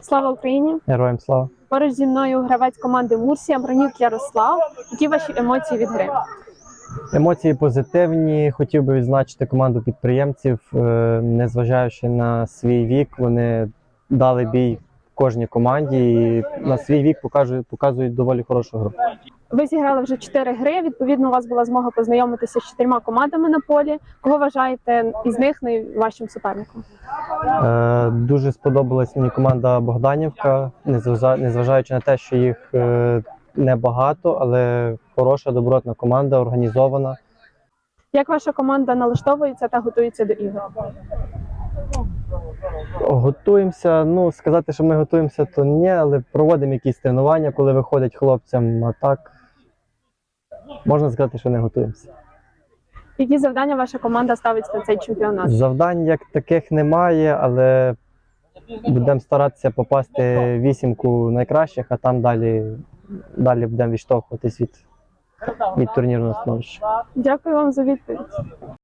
Слава Україні! Героям слава. Поруч зі мною гравець команди Мурсія Бронюк Ярослав. Які ваші емоції від гри? Емоції позитивні. Хотів би відзначити команду підприємців, е, незважаючи на свій вік, вони дали бій кожній команді і на свій вік показують, показують доволі хорошу гру. Ви зіграли вже чотири гри. Відповідно, у вас була змога познайомитися з чотирма командами на полі. Кого вважаєте із них найважчим суперником? Е, Дуже сподобалась мені команда Богданівка, незважа- незважаючи на те, що їх е, небагато, але хороша, добротна команда, організована. Як ваша команда налаштовується та готується до ігор? Готуємося. Ну, сказати, що ми готуємося, то ні, але проводимо якісь тренування, коли виходять хлопцям. А так можна сказати, що не готуємося. Які завдання ваша команда ставить на цей чемпіонат? Завдань як таких немає, але будемо старатися попасти вісімку найкращих, а там далі, далі будемо відштовхуватись від, від турнірного становища. Дякую вам за відповідь.